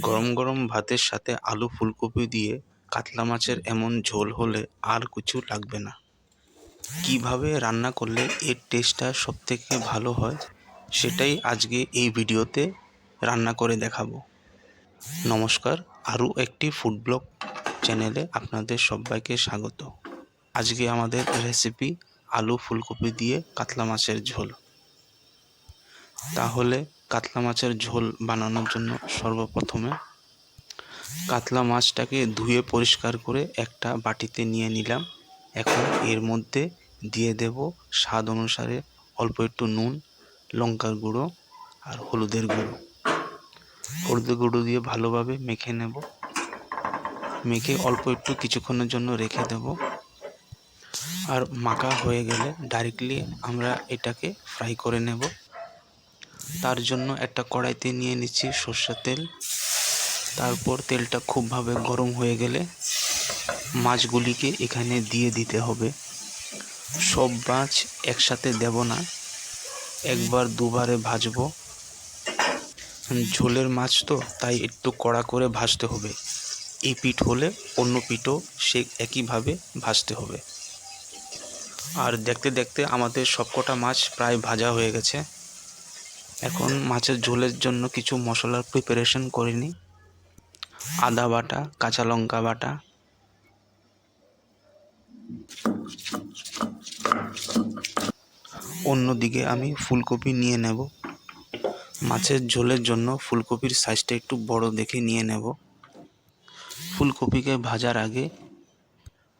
গরম গরম ভাতের সাথে আলু ফুলকপি দিয়ে কাতলা মাছের এমন ঝোল হলে আর কিছু লাগবে না। কীভাবে রান্না করলে এর টেস্টটা সবথেকে ভালো হয় সেটাই আজকে এই ভিডিওতে রান্না করে দেখাবো। নমস্কার, আরও একটি ফুড ব্লগ চ্যানেলে আপনাদের সবাইকে স্বাগত। আজকে আমাদের রেসিপি আলু ফুলকপি দিয়ে কাতলা মাছের ঝোল। তাহলে কাতলা মাছের ঝোল বানানোর জন্য সর্বপ্রথমে কাতলা মাছটাকে ধুয়ে পরিষ্কার করে একটা বাটিতে নিয়ে নিলাম। এখন এর মধ্যে দিয়ে দেব স্বাদ অনুসারে অল্প একটু নুন, লঙ্কার গুঁড়ো আর হলুদের গুঁড়ো। হলুদের গুঁড়ো দিয়ে ভালোভাবে মেখে নেব। মেখে অল্প একটু কিছুক্ষণের জন্য রেখে দেব। আর মাখা হয়ে গেলে ডাইরেক্টলি আমরা এটাকে ফ্রাই করে নেব। তার জন্য একটা কড়াইতে নিয়ে নিচ্ছি সর্ষের তেল। তারপর তেলটা খুবভাবে গরম হয়ে গেলে মাছগুলিকে এখানে দিয়ে দিতে হবে। সব মাছ একসাথে দেব না, একবার দুবারে ভাজবো। ঝোলের মাছ তো, তাই একটু কড়া করে ভাজতে হবে। এই পিঠ হলে অন্য পিঠও সে একইভাবে ভাজতে হবে। আর দেখতে দেখতে আমাদের সবকটা মাছ প্রায় ভাজা হয়ে গেছে। এখন মাছের ঝোলের জন্য কিছু মশলার প্রিপারেশন করে নিই আদা বাটা, কাঁচা লঙ্কা বাটা। অন্যদিকে আমি ফুলকপি নিয়ে নেব। মাছের ঝোলের জন্য ফুলকপির সাইজটা একটু বড় দেখে নিয়ে নেব। ফুলকপিকে ভাজার আগে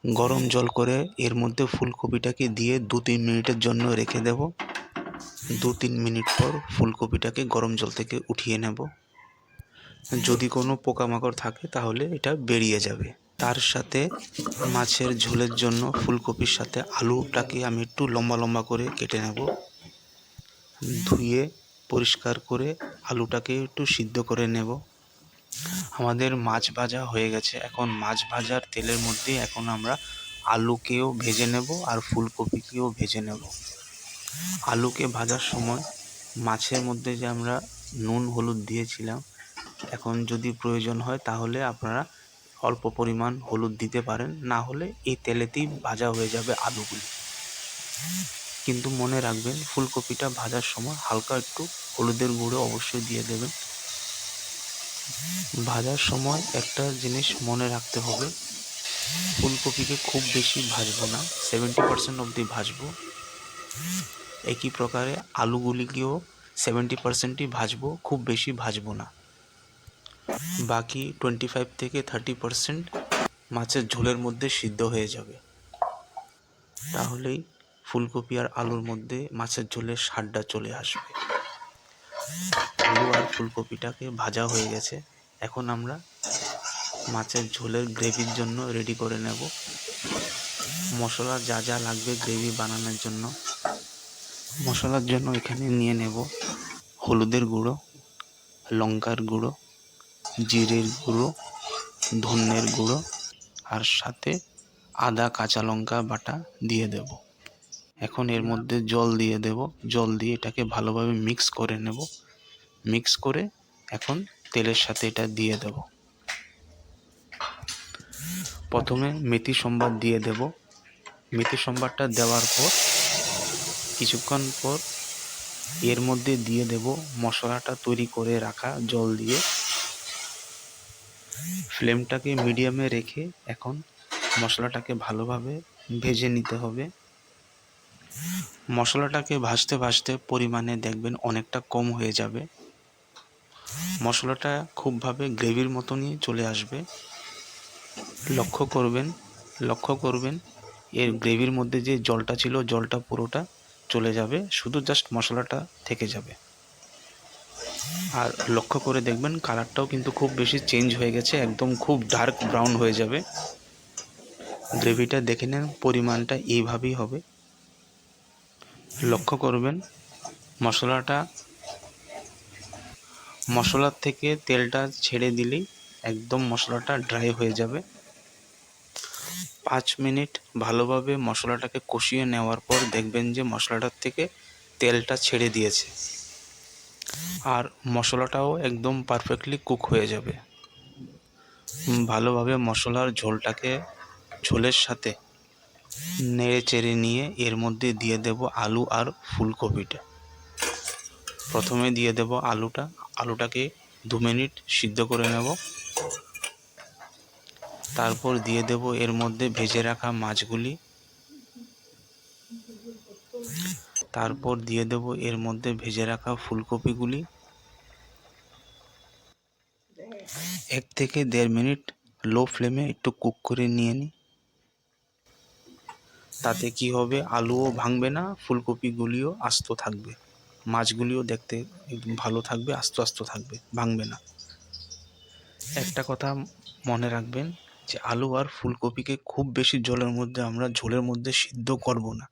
গরম জল করে এর মধ্যে ফুলকপিটাকে দিয়ে দু তিন মিনিটের জন্য রেখে দেব। দু তিন মিনিট পর ফুলকপিটাকে গরম জল থেকে উঠিয়ে নেব। যদি কোনো পোকামাকড় থাকে, তাহলে এটা বেরিয়ে যাবে। তার সাথে মাছের ঝোলের জন্য ফুলকপির সাথে আলুটাকে আমি একটু লম্বা লম্বা করে কেটে নেব। ধুয়ে পরিষ্কার করে আলুটাকে একটু সিদ্ধ করে নেব। আমাদের মাছ ভাজা হয়ে গেছে। এখন মাছ ভাজার তেলের মধ্যে এখন আমরা আলুকেও ভেজে নেব আর ফুলকপিকেও ভেজে নেব। আলুকে ভাজার সময় মাছের মধ্যে যে আমরা নুন, হলুদ দিয়েছিলাম, এখন যদি প্রয়োজন হয় তাহলে আপনারা অল্প পরিমাণ হলুদ দিতে পারেন, না হলে এই তেলেতেই ভাজা হয়ে যাবে আলুগুলি। কিন্তু মনে রাখবেন, ফুলকপিটা ভাজার সময় হালকা একটু হলুদের গুঁড়ো অবশ্যই দিয়ে দেবেন। ভাজার সময় একটা জিনিস মনে রাখতে হবে, ফুলকপিকে খুব বেশি ভাজবো না, সেভেন্টি পার্সেন্ট অবধি ভাজবো। একই প্রকারে আলুগুলিকেও সেভেন্টি পার্সেন্টই ভাজবো, খুব বেশি ভাজবো না। বাকি টোয়েন্টি ফাইভ থেকে থার্টি পার্সেন্ট মাছের ঝোলের মধ্যে সিদ্ধ হয়ে যাবে। তাহলেই ফুলকপি আর আলুর মধ্যে মাছের ঝোলের স্বাদটা চলে আসবে। আলু আর ফুলকপিটাকে ভাজা হয়ে গেছে। এখন আমরা মাছের ঝোলের গ্রেভির জন্য রেডি করে নেব। মশলা যা যা লাগবে গ্রেভি বানানোর জন্য। মশলার জন্য এখানে নিয়ে নেব হলুদের গুঁড়ো, লঙ্কার গুঁড়ো, জিরের গুঁড়ো ধনের গুঁড়ো আর সাথে আদা কাঁচা লঙ্কা বাটা দিয়ে দেব। এখন এর মধ্যে জল দিয়ে দেব। জল দিয়ে এটাকে ভালোভাবে মিক্স করে নেব। মিক্স করে এখন তেলের সাথে এটা দিয়ে দেব। প্রথমে মেথি সম্বাদ দিয়ে দেব। মেথি সম্বাদটা দেওয়ার পর কিছুক্ষণ পর এর মধ্যে দিয়ে দেব মশলাটা তৈরি করে রাখা জল দিয়ে। ফ্লেমটাকে মিডিয়ামে রেখে এখন মশলাটাকে ভালোভাবে ভেজে নিতে হবে। মশলাটাকে ভাজতে ভাজতে পরিমাণে দেখবেন অনেকটা কম হয়ে যাবে। মশলাটা খুবভাবে গ্রেভির মতনই চলে আসবে। লক্ষ্য করবেন লক্ষ্য করবেন, এর গ্রেভির মধ্যে যে জলটা ছিল, জলটা পুরোটা চলে যাবে, শুধু জাস্ট মশলাটা থেকে যাবে। আর লক্ষ্য করে দেখবেন কালারটাও কিন্তু খুব বেশি চেঞ্জ হয়ে গেছে, একদম খুব ডার্ক ব্রাউন হয়ে যাবে। গ্রেভিটা দেখে নেন, পরিমাণটা এইভাবেই হবে। লক্ষ্য করবেন, মশলাটা, মশলার থেকে তেলটা ছেড়ে দিলেই একদম মশলাটা ড্রাই হয়ে যাবে। পাঁচ মিনিট ভালোভাবে মশলাটাকে কষিয়ে নেওয়ার পর দেখবেন যে মশলাটার থেকে তেলটা ছেড়ে দিয়েছে। আর মশলাটাও একদম পারফেক্টলি কুক হয়ে যাবে। ভালোভাবে মশলার ঝোলটাকে ঝোলের সাথে নেড়ে চেড়ে নিয়ে এর মধ্যে দিয়ে দেব আলু আর ফুলকপিটা। প্রথমে দিয়ে দেব আলুটা। আলুটাকে দু মিনিট সিদ্ধ করে নেব। তারপর দিয়ে দেব এর মধ্যে ভেজে রাখা মাছগুলি। তারপর দিয়ে দেব এর মধ্যে ভেজে রাখা ফুলকপিগুলি। এক থেকে দেড় মিনিট লো ফ্লেমে একটু কুক করে নিয়ে নিই। তাতে কি হবে? আলুও ভাঙবে না, ফুলকপিগুলিও আস্ত থাকবে। মাছগুলিও দেখতে ভালো থাকবে, আস্ত আস্ত থাকবে, ভাঙবে না। একটা কথা মনে রাখবেন যে আলু আর ফুলকপিকে খুব বেশি জলের মধ্যে আমরা ঝোলের মধ্যে সিদ্ধ করব না।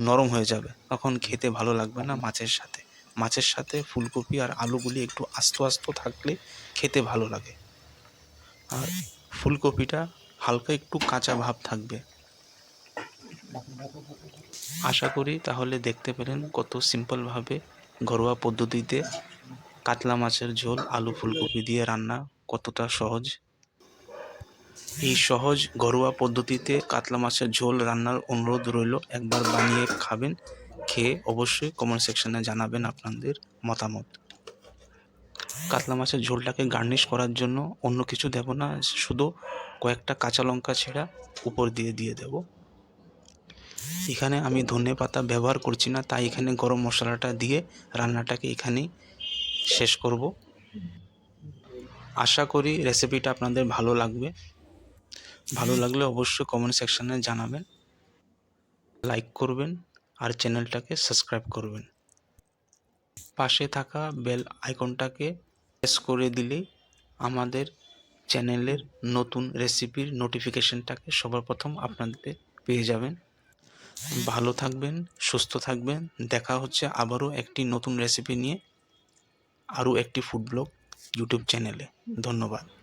নরম হয়ে যাবে। তখন খেতে ভালো লাগবে না মাছের সাথে। মাছের সাথে ফুলকপি আর আলুগুলি একটু আস্ত আস্ত থাকলে খেতে ভালো লাগে। আর ফুলকপিটা হালকা একটু কাঁচা ভাব থাকবে। আশা করি তাহলে দেখতে পেলেন কত সিম্পলভাবে ঘরোয়া পদ্ধতিতে কাতলা মাছের ঝোল, আলু ফুলকপি দিয়ে রান্না কতটা সহজ। এই সহজ ঘরোয়া পদ্ধতিতে কাতলা মাছের ঝোল রান্নার অনুরোধ রইল। একবার বানিয়ে খাবেন, খেয়ে অবশ্যই কমেন্ট সেকশনে জানাবেন আপনাদের মতামত। কাতলা মাছের ঝোলটাকে গার্নিশ করার জন্য অন্য কিছু দেব না, শুধু কয়েকটা কাঁচা লঙ্কা ছেঁড়া উপর দিয়ে দিয়ে দেব। এখানে আমি ধনে পাতা ব্যবহার করছি না, তাই এখানে গরম মশলাটা দিয়ে রান্নাটাকে এখানেই শেষ করব। আশা করি রেসিপিটা আপনাদের ভালো লাগবে। ভালো লাগলে অবশ্যই কমেন্ট সেকশানে জানাবেন। লাইক করবেন আর চ্যানেলটাকে সাবস্ক্রাইব করবেন। পাশে থাকা বেল আইকনটাকে প্রেস করে দিলেই আমাদের চ্যানেলের নতুন রেসিপির নোটিফিকেশনটাকে সবার প্রথম আপনাদের পেয়ে যাবেন। ভালো থাকবেন, সুস্থ থাকবেন। দেখা হচ্ছে আবারও একটি নতুন রেসিপি নিয়ে আরও একটি ফুড ব্লগ ইউটিউব চ্যানেলে ধন্যবাদ।